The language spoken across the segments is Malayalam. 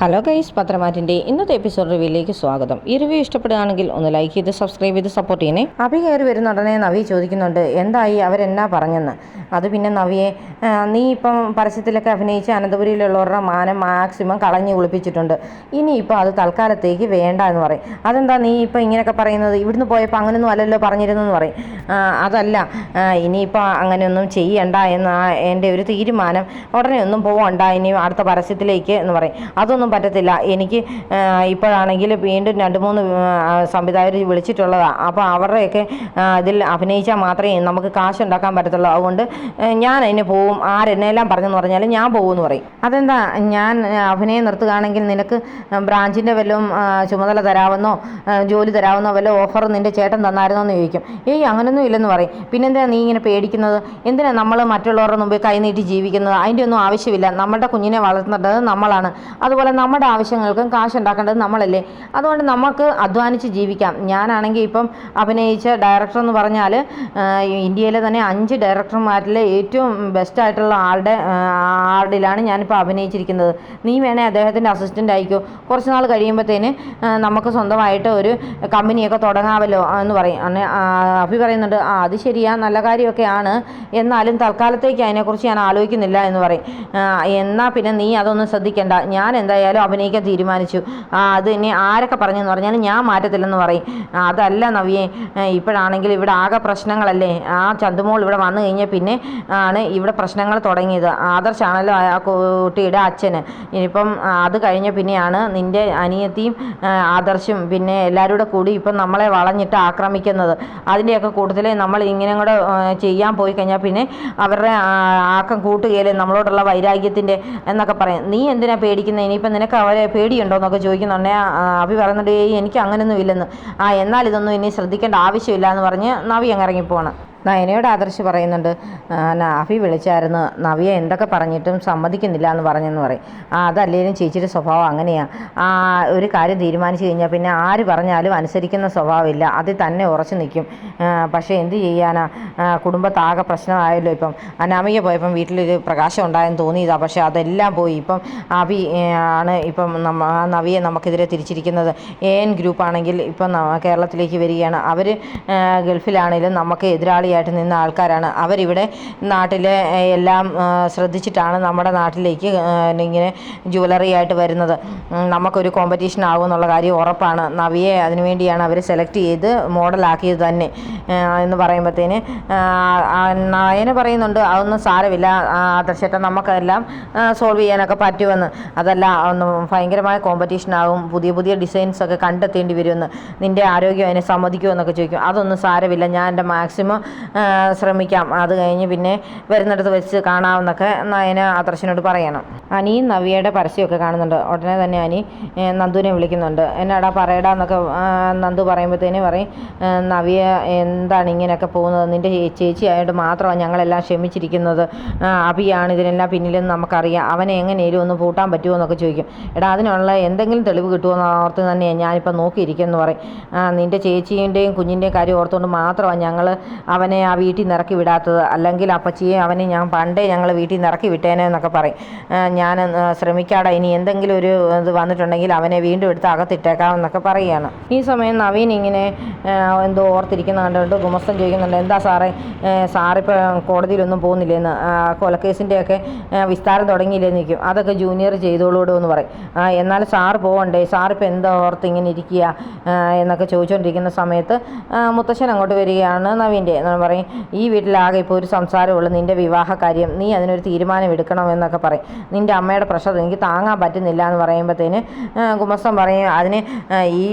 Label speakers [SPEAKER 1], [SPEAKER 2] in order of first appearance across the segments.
[SPEAKER 1] ഹലോ ഗൈസ് പത്രമാറ്റിന്റെ ഇന്നത്തെ എപ്പിസോഡ് റിവ്യൂയിലേക്ക് സ്വാഗതം. ഈ റിവ്യൂ ഇഷ്ടപ്പെടുകയാണെങ്കിൽ ഒന്ന് ലൈക്ക് ചെയ്ത് സബ്സ്ക്രൈബ് ചെയ്ത് സപ്പോർട്ട് ചെയ്യണേ. അഭി കയറി വരുന്ന ഉടനെ നവി ചോദിക്കുന്നുണ്ട് എന്തായി? അവരെന്നാ പറഞ്ഞെന്ന്? അത് പിന്നെ നവിയെ നീ ഇപ്പം പരസ്യത്തിലൊക്കെ അഭിനയിച്ച് അനന്തപുരിയിലുള്ളവരുടെ മാനം മാക്സിമം കളഞ്ഞു കുളിപ്പിച്ചിട്ടുണ്ട്. ഇനിയിപ്പോൾ അത് തൽക്കാലത്തേക്ക് വേണ്ട എന്ന് പറയും. അതെന്താ നീ ഇപ്പം ഇങ്ങനെയൊക്കെ പറയുന്നത്? ഇവിടുന്ന് പോയപ്പോൾ അങ്ങനെയൊന്നും അല്ലല്ലോ പറഞ്ഞിരുന്നെന്ന് പറയും. "ആ, അതല്ല. ഇനിയിപ്പോൾ അങ്ങനെയൊന്നും ചെയ്യണ്ട എന്ന എന്റെ ഒരു തീരുമാനം ഉടനെ ഒന്നും പോവണ്ട. ഇനി അടുത്ത പരസ്യത്തിലേക്ക് എന്ന് പറയും. അതൊന്നും പറ്റത്തില്ല. എനിക്ക് ഇപ്പോഴാണെങ്കിൽ വീണ്ടും രണ്ട് മൂന്ന് സംവിധായകർ വിളിച്ചിട്ടുള്ളതാണ് അപ്പോൾ അവരുടെയൊക്കെ ഇതിൽ അഭിനയിച്ചാൽ മാത്രമേ നമുക്ക് കാശ് ഉണ്ടാക്കാൻ പറ്റത്തുള്ളൂ. അതുകൊണ്ട് ഞാൻ അതിന് പോവും. ആരെന്നെല്ലാം പറഞ്ഞെന്ന് പറഞ്ഞാൽ ഞാൻ പോകുമെന്ന് പറയും. അതെന്താ? ഞാൻ അഭിനയം നിർത്തുകയാണെങ്കിൽ നിനക്ക് ബ്രാഞ്ചിന്റെ വല്ലതും ചുമതല തരാമെന്നോ ജോലി തരാമെന്നോ വല്ല ഓഫർ നിന്റെ ചേട്ടൻ തന്നായിരുന്നോ എന്ന് ചോദിക്കും. ഏയ് അങ്ങനെയൊന്നും ഇല്ലെന്ന് പറയും. പിന്നെന്താ നീ ഇങ്ങനെ പേടിക്കുന്നത്? എന്തിനാ നമ്മൾ മറ്റുള്ളവരുടെ മുമ്പിൽ കൈനീട്ടി ജീവിക്കുന്നത്? അതിന്റെ ഒന്നും ആവശ്യമില്ല. നമ്മുടെ കുഞ്ഞിനെ വളർത്തേണ്ടത് നമ്മളാണ്. അതുപോലെ നമ്മുടെ ആവശ്യങ്ങൾക്കും കാശ് ഉണ്ടാക്കേണ്ടത് നമ്മളല്ലേ. അതുകൊണ്ട് നമുക്ക് അധ്വാനിച്ച് ജീവിക്കാം. ഞാനാണെങ്കിൽ ഇപ്പം അഭിനയിച്ച ഡയറക്ടർ എന്ന് പറഞ്ഞാൽ ഇന്ത്യയിലെ തന്നെ അഞ്ച് ഡയറക്ടർമാരിലെ ഏറ്റവും ബെസ്റ്റ് ആയിട്ടുള്ള ആളുടെ ആളിലാണ് ഞാനിപ്പോൾ അഭിനയിച്ചിരിക്കുന്നത്. നീ വേണേ അദ്ദേഹത്തിന്റെ അസിസ്റ്റന്റ് ആയിക്കോ. കുറച്ച് നാൾ കഴിയുമ്പോഴത്തേന് നമുക്ക് സ്വന്തമായിട്ട് ഒരു കമ്പനിയൊക്കെ തുടങ്ങാമല്ലോ എന്ന് പറയും. അഭി പറയുന്നുണ്ട് ആ അത് ശരിയാ നല്ല കാര്യമൊക്കെയാണ്. എന്നാലും തൽക്കാലത്തേക്ക് അതിനെക്കുറിച്ച് ഞാൻ ആലോചിക്കുന്നില്ല എന്ന് പറയും. എന്നാൽ പിന്നെ നീ അതൊന്നും ശ്രദ്ധിക്കേണ്ട. ഞാൻ എന്തായാലും അഭിനയിക്കാൻ തീരുമാനിച്ചു. അത് ഇനി ആരൊക്കെ പറഞ്ഞെന്ന് പറഞ്ഞാലും ഞാൻ മാറ്റത്തില്ലെന്ന് പറയും. അതല്ല നവിയെ ഇപ്പോഴാണെങ്കിൽ ഇവിടെ ആകെ പ്രശ്നങ്ങളല്ലേ? ആ ചന്തുമോൾ ഇവിടെ വന്നു കഴിഞ്ഞാൽ പിന്നെ ആണ് ഇവിടെ പ്രശ്നങ്ങൾ തുടങ്ങിയത്. ആദർശാണല്ലോ ആ കുട്ടിയുടെ അച്ഛന്. ഇനിയിപ്പം അത് കഴിഞ്ഞ പിന്നെയാണ് നിന്റെ അനിയത്തിയും ആദർശും പിന്നെ എല്ലാവരും കൂടെ കൂടി ഇപ്പം നമ്മളെ വളഞ്ഞിട്ട് ആക്രമിക്കുന്നത്. അതിന്റെയൊക്കെ കൂട്ടത്തിൽ നമ്മൾ ഇങ്ങനെ കൂടെ ചെയ്യാൻ പോയി കഴിഞ്ഞാൽ പിന്നെ അവരുടെ ആക്കം കൂട്ടുകയില്ലേ നമ്മളോടുള്ള വൈരാഗ്യത്തിന്റെ എന്നൊക്കെ പറയും. നീ എന്തിനാ പേടിക്കുന്നത് ഇനിയിപ്പം നിനക്ക് അവരെ പേടിയുണ്ടോ എന്നൊക്കെ ചോദിക്കുന്നുണ്ടെ അഭി പറയുന്നുണ്ട് "ഏയ് എനിക്ക് അങ്ങനെയൊന്നും ഇല്ലെന്ന്. ആ എന്നാൽ ഇതൊന്നും ഇനി ശ്രദ്ധിക്കേണ്ട ആവശ്യമില്ല എന്ന് പറഞ്ഞ് നവി അങ്ങ് ഇറങ്ങിപ്പോവാണ്. നയനയോട് ആദർശ് പറയുന്നുണ്ട് നാഫി വിളിച്ചായിരുന്നു. നവിയ എന്തൊക്കെ പറഞ്ഞിട്ടും സമ്മതിക്കുന്നില്ല എന്ന് പറഞ്ഞെന്ന് പറയും. ആ അതല്ലേലും ചേച്ചിയുടെ സ്വഭാവം അങ്ങനെയാണ് ആ ഒരു കാര്യം തീരുമാനിച്ചു കഴിഞ്ഞാൽ പിന്നെ ആര് പറഞ്ഞാലും അനുസരിക്കുന്ന സ്വഭാവമില്ല. അതിൽ തന്നെ ഉറച്ചു നിൽക്കും. പക്ഷേ എന്ത് ചെയ്യാനാ? കുടുംബത്താകെ പ്രശ്നമായല്ലോ ഇപ്പം. അനാമിക പോയപ്പം വീട്ടിലൊരു പ്രകാശം ഉണ്ടായെന്ന് തോന്നിയതാണ് പക്ഷേ അതെല്ലാം പോയി. ഇപ്പം അഭി ആണ് ഇപ്പം നമ്മ നവിയെ നമുക്കെതിരെ തിരിച്ചിരിക്കുന്നത്. എ എൻ ഗ്രൂപ്പാണെങ്കിൽ ഇപ്പം കേരളത്തിലേക്ക് വരികയാണ്. അവർ ഗൾഫിലാണെങ്കിലും നമുക്ക് എതിരാളിയായിട്ട് നിന്ന ആൾക്കാരാണ്. അവരിവിടെ നാട്ടിലെ എല്ലാം ശ്രദ്ധിച്ചിട്ടാണ് നമ്മുടെ നാട്ടിലേക്ക് ഇങ്ങനെ ജുവലറി ആയിട്ട് വരുന്നത്. നമുക്കൊരു കോമ്പറ്റീഷൻ ആകും എന്നുള്ള കാര്യം ഉറപ്പാണ്. നവിയെ അതിനുവേണ്ടിയാണ് അവർ സെലക്ട് ചെയ്ത് മോഡലാക്കിയത് തന്നെ. എന്ന് പറയുമ്പോഴത്തേന് നായനെ പറയുന്നുണ്ട് അതൊന്നും സാരമില്ല. ആദർശത്തെ നമുക്കെല്ലാം സോൾവ് ചെയ്യാനൊക്കെ പറ്റുമെന്ന്. അതല്ല ഒന്ന് ഭയങ്കരമായ കോമ്പറ്റീഷൻ ആകും പുതിയ പുതിയ ഡിസൈൻസ് ഒക്കെ കണ്ടെത്തേണ്ടി വരുമെന്ന്. നിന്റെ ആരോഗ്യം അതിനെ സമ്മതിക്കുമോ? എന്നൊക്കെ ചോദിക്കും. അതൊന്നും സാരമില്ല. ഞാൻ എന്റെ മാക്സിമം ശ്രമിക്കാം. അത് കഴിഞ്ഞ് പിന്നെ വരുന്നിടത്ത് വെച്ച് കാണാമെന്നൊക്കെ നയന ആദർശനോട് പറയണം. അനിയും നവിയയുടെ പരസ്യമൊക്കെ കാണുന്നുണ്ട്. ഉടനെ തന്നെ അനി നന്ദുവിനെ വിളിക്കുന്നുണ്ട്. എന്നാടാ പറയടാ എന്നൊക്കെ നന്ദു പറയുമ്പോഴത്തേന് പറയും "ഏ, നവിയ എന്താണ് ഇങ്ങനെയൊക്കെ പോകുന്നത്? നിന്റെ ചേ- ചേച്ചി ആയിട്ട് മാത്രമാണ് ഞങ്ങളെല്ലാം ക്ഷമിച്ചിരിക്കുന്നത്. അഭിയാണ് ഇതിനെല്ലാം പിന്നിലെന്ന് നമുക്കറിയാം. അവനെ എങ്ങനെയും ഒന്ന് പൂട്ടാൻ പറ്റുമോ എന്നൊക്കെ ചോദിക്കും. എടാ അതിനുള്ള എന്തെങ്കിലും തെളിവ് കിട്ടുമോ എന്ന് ഓർത്ത് തന്നെയാണ് ഞാനിപ്പോൾ നോക്കിയിരിക്കുമെന്ന് പറയും. നിന്റെ ചേച്ചീന്റെയും കുഞ്ഞിന്റെയും കാര്യം ഓർത്തുകൊണ്ട് മാത്രമാണ് ഞങ്ങൾ അവനെ ആ വീട്ടിൽ നിന്ന് ഇറക്കി വിടാത്തത്. അല്ലെങ്കിൽ അപ്പച്ചിയെ അവനെ ഞാൻ പണ്ടേ ഞങ്ങൾ വീട്ടിൽ നിന്ന് ഇറക്കി വിട്ടേനെ എന്നൊക്കെ പറയും. ഞാൻ ശ്രമിക്കാടെ. ഇനി എന്തെങ്കിലും ഒരു ഇത് വന്നിട്ടുണ്ടെങ്കിൽ അവനെ വീണ്ടും എടുത്ത് അകത്തിട്ടേക്കാം എന്നൊക്കെ പറയുകയാണ്. ഈ സമയം നവീൻ ഇങ്ങനെ എന്തോ ഓർത്തിരിക്കുന്ന കണ്ടുകൊണ്ട് ഗുമസ്തൻ ചോദിക്കുന്നുണ്ട് എന്താ സാറേ സാറിപ്പോൾ കോടതിയിലൊന്നും പോകുന്നില്ലെന്ന്? കൊലക്കേസിന്റെയൊക്കെ വിസ്താരം തുടങ്ങിയില്ലെന്ന് നിൽക്കും അതൊക്കെ ജൂനിയർ ചെയ്തോളൂടോ എന്ന് പറയും. എന്നാൽ സാർ പോകണ്ടേ സാറിപ്പോൾ എന്താ ഓർത്ത് ഇങ്ങനെ ഇരിക്കുക എന്നൊക്കെ ചോദിച്ചുകൊണ്ടിരിക്കുന്ന സമയത്ത് മുത്തശ്ശൻ അങ്ങോട്ട് വരികയാണ് നവീന്റെ. പറയും. ഈ വീട്ടിലാകെ ഇപ്പോൾ ഒരു സംസാരമുള്ളൂ. നിന്റെ വിവാഹ കാര്യം നീ അതിനൊരു തീരുമാനം എടുക്കണമെന്നൊക്കെ പറയും. നിന്റെ അമ്മയുടെ പ്രഷർ എനിക്ക് താങ്ങാൻ പറ്റുന്നില്ല എന്ന് പറയുമ്പോഴത്തേന് ആ, ഗുമസ്തൻ പറയും അതിന് ഈ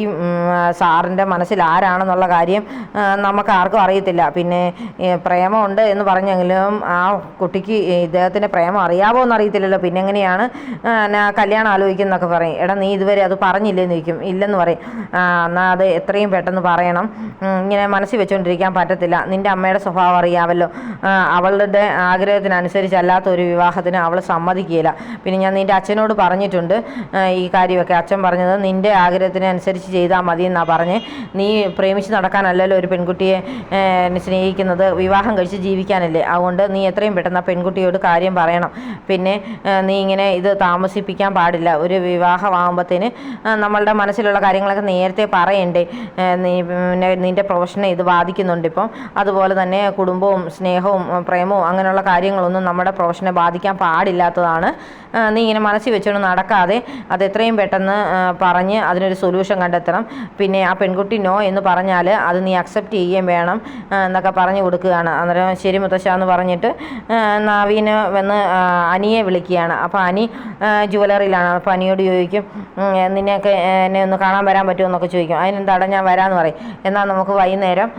[SPEAKER 1] സാറിന്റെ മനസ്സിൽ ആരാണെന്നുള്ള കാര്യം നമുക്ക് ആർക്കും അറിയത്തില്ല. പിന്നെ പ്രേമമുണ്ട് എന്ന് പറഞ്ഞെങ്കിലും ആ കുട്ടിക്ക് ഇദ്ദേഹത്തിന്റെ പ്രേമം അറിയാവോ എന്ന് അറിയത്തില്ലല്ലോ പിന്നെ എങ്ങനെയാണ് കല്യാണം ആലോചിക്കുന്നൊക്കെ പറയും. എടാ നീ ഇതുവരെ അത് പറഞ്ഞില്ലെന്ന് ചോദിക്കും. ഇല്ലെന്ന് പറയും. എന്നാൽ അത് എത്രയും പെട്ടെന്ന് പറയണം. ഇങ്ങനെ മനസ്സിൽ വെച്ചുകൊണ്ടിരിക്കാൻ പറ്റത്തില്ല. നിന്റെ അമ്മയുടെ സ്വഭാവം അറിയാമല്ലോ. അവളുടെ ആഗ്രഹത്തിനനുസരിച്ചല്ലാത്ത ഒരു വിവാഹത്തിന് അവൾ സമ്മതിക്കുകയില്ല. പിന്നെ ഞാൻ നിന്റെ അച്ഛനോട് പറഞ്ഞിട്ടുണ്ട് ഈ കാര്യമൊക്കെ. അച്ഛൻ പറഞ്ഞത് നിന്റെ ആഗ്രഹത്തിനനുസരിച്ച് ചെയ്താൽ മതി എന്നാണ് പറഞ്ഞ്. നീ പ്രേമിച്ച് നടക്കാനല്ലല്ലോ ഒരു പെൺകുട്ടിയെ സ്നേഹിക്കുന്നത്. വിവാഹം കഴിച്ച് ജീവിക്കാനല്ലേ. അതുകൊണ്ട് നീ എത്രയും പെട്ടെന്ന് ആ പെൺകുട്ടിയോട് കാര്യം പറയണം. പിന്നെ നീ ഇങ്ങനെ ഇത് താമസിപ്പിക്കാൻ പാടില്ല. ഒരു വിവാഹമാകുമ്പോഴത്തേന് നമ്മളുടെ മനസ്സിലുള്ള കാര്യങ്ങളൊക്കെ നേരത്തെ പറയണ്ടേ. നീ നിന്റെ പ്രൊഫഷനെ ഇത് ബാധിക്കുന്നുണ്ട് ഇപ്പം. അതുപോലെ തന്നെ കുടുംബവും സ്നേഹവും പ്രേമവും അങ്ങനെയുള്ള കാര്യങ്ങളൊന്നും നമ്മുടെ പ്രൊഫഷനെ ബാധിക്കാൻ പാടില്ലാത്തതാണ്. നീ ഇങ്ങനെ മനസ്സിൽ വെച്ചുകൊണ്ട് നടക്കാതെ അത് എത്രയും പെട്ടെന്ന് പറഞ്ഞ് അതിനൊരു സൊല്യൂഷൻ കണ്ടെത്തണം. പിന്നെ ആ പെൺകുട്ടി നോ എന്ന് പറഞ്ഞാൽ അത് നീ അക്സെപ്റ്റ് ചെയ്യുകയും വേണം എന്നൊക്കെ പറഞ്ഞു കൊടുക്കുകയാണ്. അന്നേരം ശരി മുത്തശ്ശ എന്ന് പറഞ്ഞിട്ട് നാവീന് വന്ന് അനിയെ വിളിക്കുകയാണ്. അപ്പോൾ അനി ജുവലറിയിലാണ് അപ്പോൾ അനിയോട് ചോദിക്കും നിന്നെയൊക്കെ എന്നെ ഒന്ന് കാണാൻ വരാൻ പറ്റുമോ എന്നൊക്കെ ചോദിക്കും. അതിനെന്താടാ ഞാൻ വരാമെന്ന് പറയും. എന്നാൽ നമുക്ക് വൈകുന്നേരം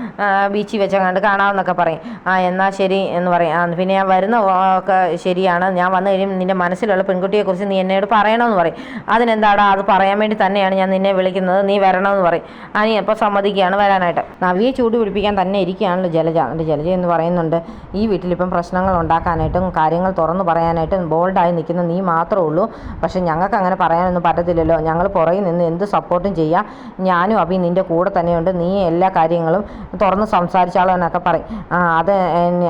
[SPEAKER 1] ബീച്ചിൽ വെച്ചങ്ങാണ്ട് കാണാമെന്നൊക്കെ പറയും. ആ എന്നാൽ ശരി എന്ന് പറയും. പിന്നെ ഞാൻ വരുന്ന ഒക്കെ ശരിയാണ്. ഞാൻ വന്നു കഴിയുമ്പോൾ നിന്റെ മനസ്സിലുള്ള പെൺകുട്ടിയെക്കുറിച്ച് നീ എന്നോട് പറയണമെന്ന് പറയും. അതിനെന്താടാ? അത് പറയാൻ വേണ്ടി തന്നെയാണ് ഞാൻ നിന്നെ വിളിക്കുന്നത്. നീ വരണമെന്ന് പറയും. അനി അപ്പോൾ സമ്മതിക്കുകയാണ് വരാനായിട്ട്. നവിയെ ചൂട് പിടിപ്പിക്കാൻ തന്നെ ഇരിക്കുകയാണല്ലോ ജലജ. എന്റെ ജലജ എന്ന് പറയുന്നുണ്ട് ഈ വീട്ടിലിപ്പം പ്രശ്നങ്ങൾ ഉണ്ടാക്കാനായിട്ടും കാര്യങ്ങൾ തുറന്നു പറയാനായിട്ടും ബോൾഡായി നിൽക്കുന്ന നീ മാത്രമേ ഉള്ളൂ. പക്ഷേ ഞങ്ങൾക്ക് അങ്ങനെ പറയാനൊന്നും പറ്റത്തില്ലല്ലോ. ഞങ്ങൾ പുറകിൽ നിന്ന് എന്ത് സപ്പോർട്ടും ചെയ്യാം. ഞാനും അഭി നിന്റെ കൂടെ തന്നെയുണ്ട്. നീ എല്ലാ കാര്യങ്ങളും തുറന്ന് സംസാരിച്ചാലോ എന്നൊക്കെ പറയും. അത്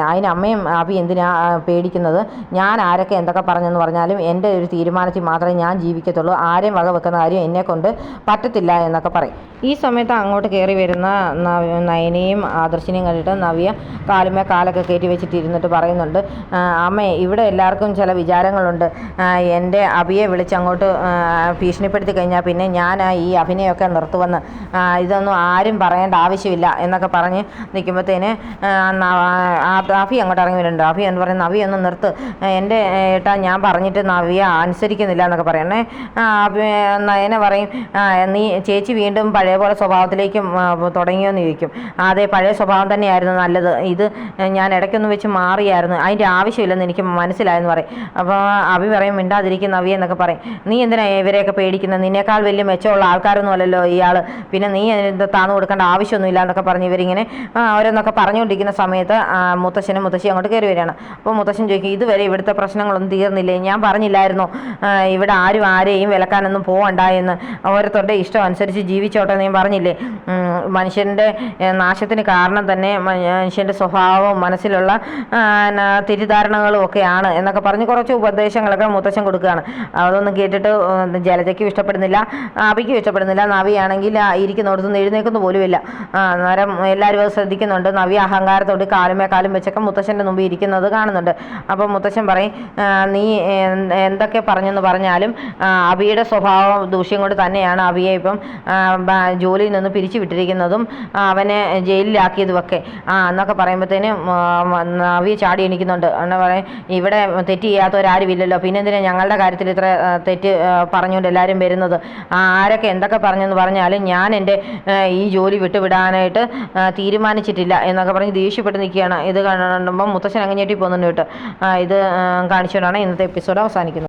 [SPEAKER 1] അതിന് അമ്മയും അഭി എന്തിനാ പേടിക്കുന്നത്? ഞാൻ ആരൊക്കെ എന്തൊക്കെ പറഞ്ഞെന്ന് പറഞ്ഞാലും എന്റെ ഒരു തീരുമാനത്തിൽ മാത്രമേ ഞാൻ ജീവിക്കത്തുള്ളൂ. ആരെയും വക വെക്കുന്ന കാര്യം എന്നെ കൊണ്ട് പറ്റത്തില്ല എന്നൊക്കെ പറയും. ഈ സമയത്ത് അങ്ങോട്ട് കയറി വരുന്ന നയനയും ആദർശിനെയും കണ്ടിട്ട് നവ്യ കാലുമേ കാലൊക്കെ കയറ്റി വെച്ചിട്ട് ഇരുന്നിട്ട് പറയുന്നുണ്ട് "ആ, അമ്മേ ഇവിടെ എല്ലാവർക്കും ചില വിചാരങ്ങളുണ്ട്. എന്റെ അഭിയെ വിളിച്ച് അങ്ങോട്ട് ഭീഷണിപ്പെടുത്തി കഴിഞ്ഞാൽ പിന്നെ ഞാൻ ഈ അഭിനയമൊക്കെ നിർത്തുവെന്ന് ഇതൊന്നും ആരും പറയേണ്ട ആവശ്യമില്ല എന്നൊക്കെ പറഞ്ഞ് നിൽക്കുമ്പോഴത്തേന് അഭി അങ്ങോട്ട് ഇറങ്ങി വരുന്നുണ്ട്. അഭി എന്ന് പറയുന്നത് നവി ഒന്ന് നിർത്ത്. എന്റെ ഏട്ടാ ഞാൻ പറഞ്ഞിട്ട് നവിയ അനുസരിക്കുന്നില്ല എന്നൊക്കെ പറയണേ എന്നെ പറയും നീ ചേച്ചി വീണ്ടും പഴയ പോലെ സ്വഭാവത്തിലേക്ക് തുടങ്ങിയോന്ന് ചോദിക്കും. അതെ പഴയ സ്വഭാവം തന്നെയായിരുന്നു നല്ലത്. ഇത് ഞാൻ ഇടയ്ക്കൊന്ന് വെച്ച് മാറിയായിരുന്നു. അതിന്റെ ആവശ്യമില്ലെന്ന് എനിക്ക് മനസ്സിലായെന്ന് പറയും. അപ്പോൾ അഭി പറയും മിണ്ടാതിരിക്കും നവി എന്നൊക്കെ പറയും. നീ എന്തിനാ ഇവരെയൊക്കെ പേടിക്കുന്നത് നിന്നേക്കാൾ വലിയ മെച്ചമുള്ള ആൾക്കാരൊന്നും അല്ലല്ലോ ഇയാൾ പിന്നെ നീ താന്നു കൊടുക്കേണ്ട ആവശ്യമൊന്നുമില്ല എന്നൊക്കെ പറഞ്ഞ് ഇവരിങ്ങനെ ഓരോന്നൊക്കെ പറഞ്ഞുകൊണ്ടിരിക്കുന്ന സമയത്ത് മുത്തശ്ശനും മുത്തശ്ശി അങ്ങോട്ട് കയറി വരികയാണ്. അപ്പോൾ മുത്തശ്ശൻ ചോദിക്കും ഇതുവരെ ഇവിടുത്തെ പ്രശ്നങ്ങളൊന്നും തീർന്നില്ലേ? ഞാൻ പറഞ്ഞില്ലായിരുന്നു ഇവിടെ ആരും ആരെയും വിലക്കാനൊന്നും പോകണ്ട എന്ന്. ഓരോരുത്തരുടെ ഇഷ്ടം അനുസരിച്ച് ജീവിച്ചോട്ടെ ഞാൻ പറഞ്ഞില്ലേ? മനുഷ്യന്റെ നാശത്തിന് കാരണം തന്നെ മനുഷ്യന്റെ സ്വഭാവവും മനസ്സിലുള്ള തെറ്റിദ്ധാരണകളും ഒക്കെയാണ് എന്നൊക്കെ പറഞ്ഞ് കുറച്ച് ഉപദേശങ്ങളൊക്കെ മുത്തശ്ശൻ കൊടുക്കുകയാണ്. അതൊന്നും കേട്ടിട്ട് ജലജയ്ക്കും ഇഷ്ടപ്പെടുന്നില്ല അബിക്കും ഇഷ്ടപ്പെടുന്നില്ല. നവിയാണെങ്കിൽ ഇരിക്കുന്നിടത്തുനിന്ന് എഴുന്നേൽക്കുന്നു പോലുമില്ല. അന്നേരം എല്ലാവരും അത് ശ്രദ്ധിക്കുന്നുണ്ട്. നവി അഹങ്കാരത്തോട് കാലുമേ കാലും വെച്ചൊക്കെ മുത്തശ്ശന്റെ മുമ്പ് ഇരിക്കുന്നത് കാണുന്നുണ്ട്. അപ്പോൾ മുത്തശ്ശൻ പറയും നീ എന്ത് എന്തൊക്കെ പറഞ്ഞെന്ന് പറഞ്ഞാലും അവിയുടെ സ്വഭാവം ദൂഷ്യം കൊണ്ട് തന്നെയാണ് അബിയെ ഇപ്പം ജോലിയിൽ നിന്ന് പിരിച്ചു വിട്ടിരിക്കുന്നതും അവനെ ജയിലിലാക്കിയതുമൊക്കെ. ആ എന്നൊക്കെ പറയുമ്പോഴത്തേനും അവിയെ ചാടി എണിക്കുന്നുണ്ട്. എന്നാ പറയും ഇവിടെ തെറ്റ് ചെയ്യാത്തവരാരുമില്ലല്ലോ. പിന്നെ എന്തിനാ ഞങ്ങളുടെ കാര്യത്തിൽ ഇത്ര തെറ്റ് പറഞ്ഞുകൊണ്ട് എല്ലാവരും വരുന്നത്? ആരൊക്കെ എന്തൊക്കെ പറഞ്ഞെന്ന് പറഞ്ഞാലും ഞാൻ എന്റെ ഈ ജോലി വിട്ടുവിടാനായിട്ട് തീരുമാനിച്ചിട്ടില്ല. തീരുമാനിച്ചിട്ടില്ല എന്നൊക്കെ പറഞ്ഞ് ദേഷ്യപ്പെട്ട് നിൽക്കുകയാണ്. ഇത് കാണുമ്പോൾ മുത്തശ്ശൻ അങ്ങ് ഞെട്ടി പോകുന്നുണ്ട് കേട്ടോ ഇത് കാണിച്ചുകൊണ്ടാണ് ഇന്നത്തെ എപ്പിസോഡ് അവസാനിക്കുന്നത്.